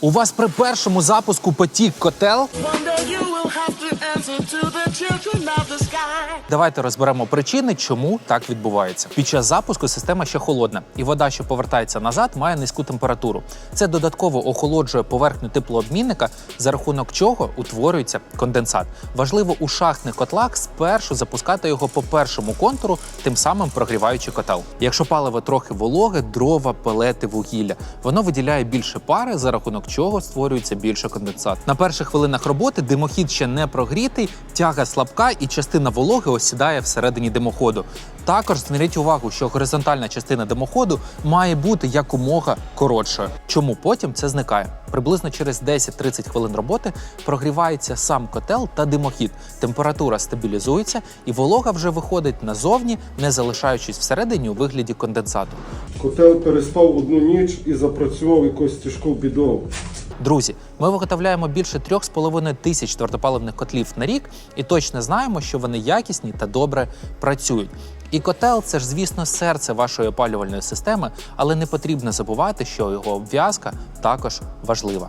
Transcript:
У вас при першому запуску потік котел. Давайте розберемо причини, чому так відбувається. Під час запуску система ще холодна, і вода, що повертається назад, має низьку температуру. Це додатково охолоджує поверхню теплообмінника, за рахунок чого утворюється конденсат. Важливо у шахтних котлах спершу запускати його по першому контуру, тим самим прогріваючи котел. Якщо паливо трохи вологе, дрова, пелети, вугілля, воно виділяє більше пари, за рахунок чого створюється більше конденсат. На перших хвилинах роботи димохід ще не прогрітий, тяга слабка і частина вологи осідає всередині димоходу. Також зверніть увагу, що горизонтальна частина димоходу має бути якомога коротшою. Чому потім це зникає? Приблизно через 10-30 хвилин роботи прогрівається сам котел та димохід. Температура стабілізується, і волога вже виходить назовні, не залишаючись всередині у вигляді конденсату. Котел переспав одну ніч і запрацював якось тяжку бідову. Друзі, ми виготовляємо більше 3,5 тисяч твердопаливних котлів на рік і точно знаємо, що вони якісні та добре працюють. І котел це ж, звісно, серце вашої опалювальної системи, але не потрібно забувати, що його обв'язка також важлива.